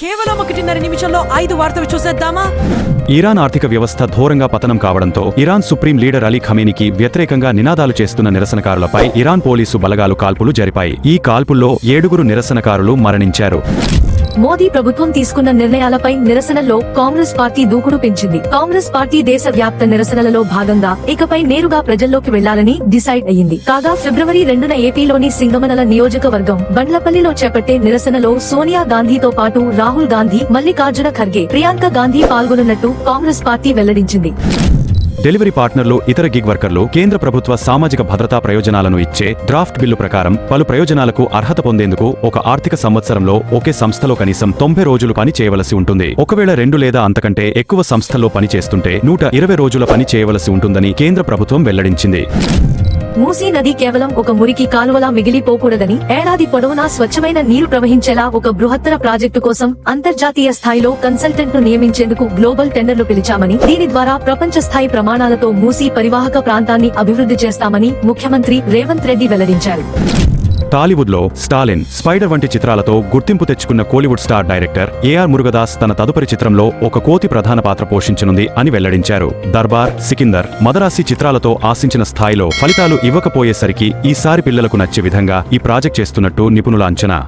కేవలం ఒకటిన్నర నిమిషంలో ఐదు వార్తలు చూసేద్దామా? ఇరాన్ ఆర్థిక వ్యవస్థ ఘోరంగా పతనం కావడంతో ఇరాన్ సుప్రీం లీడర్ అలీ ఖమేనికి వ్యతిరేకంగా నినాదాలు చేస్తున్న నిరసనకారులపై ఇరాన్ పోలీసు బలగాలు కాల్పులు జరిపాయి. ఈ కాల్పుల్లో ఏడుగురు నిరసనకారులు మరణించారు. మోదీ ప్రభుత్వం తీసుకున్న నిర్ణయాలపై నిరసనల్లో కాంగ్రెస్ పార్టీ దూకుడు పెంచింది. కాంగ్రెస్ పార్టీ దేశ వ్యాప్త నిరసనలలో భాగంగా ఇకపై నేరుగా ప్రజల్లోకి వెళ్ళాలని డిసైడ్ అయ్యింది. కాగా ఫిబ్రవరి రెండున ఏపీలోని సింగమనల నియోజకవర్గం బండ్లపల్లిలో చేపట్టే నిరసనలో సోనియా గాంధీతో పాటు రాహుల్ గాంధీ మల్లికార్జున ఖర్గే ప్రియాంక గాంధీ పాల్గొనున్నట్టు కాంగ్రెస్ పార్టీ వెల్లడించింది. డెలివరీ పార్ట్నర్లు ఇతర గిగ్ వర్కర్లు కేంద్ర ప్రభుత్వ సామాజిక భద్రతా ప్రయోజనాలను ఇచ్చే డ్రాఫ్ట్ బిల్లు ప్రకారం పలు ప్రయోజనాలకు అర్హత పొందేందుకు ఒక ఆర్థిక సంవత్సరంలో ఒకే సంస్థలో కనీసం తొంభై రోజులు పని చేయవలసి ఉంటుంది. ఒకవేళ రెండు లేదా అంతకంటే ఎక్కువ సంస్థల్లో పని చేస్తుంటే నూట ఇరవై రోజుల పని చేయవలసి ఉంటుందని కేంద్ర ప్రభుత్వం వెల్లడించింది. మూసీ నది కేవలం ఒక మురికి కాలువలా మిగిలిపోకూడదని ఏడాది పొడవునా స్వచ్ఛమైన నీరు ప్రవహించేలా ఒక బృహత్తర ప్రాజెక్టు కోసం అంతర్జాతీయ స్థాయిలో కన్సల్టెంట్ను నియమించేందుకు గ్లోబల్ టెండర్లు పిలిచామని దీని ద్వారా ప్రపంచ స్థాయి ప్రమాణాలతో మూసీ పరివాహక ప్రాంతాన్ని అభివృద్ధి చేస్తామని ముఖ్యమంత్రి రేవంత్ రెడ్డి వెల్లడించారు. టాలీవుడ్లో స్టాలిన్ స్పైడర్ వంటి చిత్రాలతో గుర్తింపు తెచ్చుకున్న Kollywood star director A R Murugadoss తన తదుపరి చిత్రంలో ఒక కోతి ప్రధాన పాత్ర పోషించనుంది అని వెల్లడించారు. దర్బార్ సికిందర్ మదరాసి చిత్రాలతో ఆశించిన స్థాయిలో ఫలితాలు ఇవ్వకపోయేసరికి ఈసారి పిల్లలకు నచ్చే విధంగా ఈ ప్రాజెక్ట్ చేస్తున్నట్టు నిపుణుల అంచనా.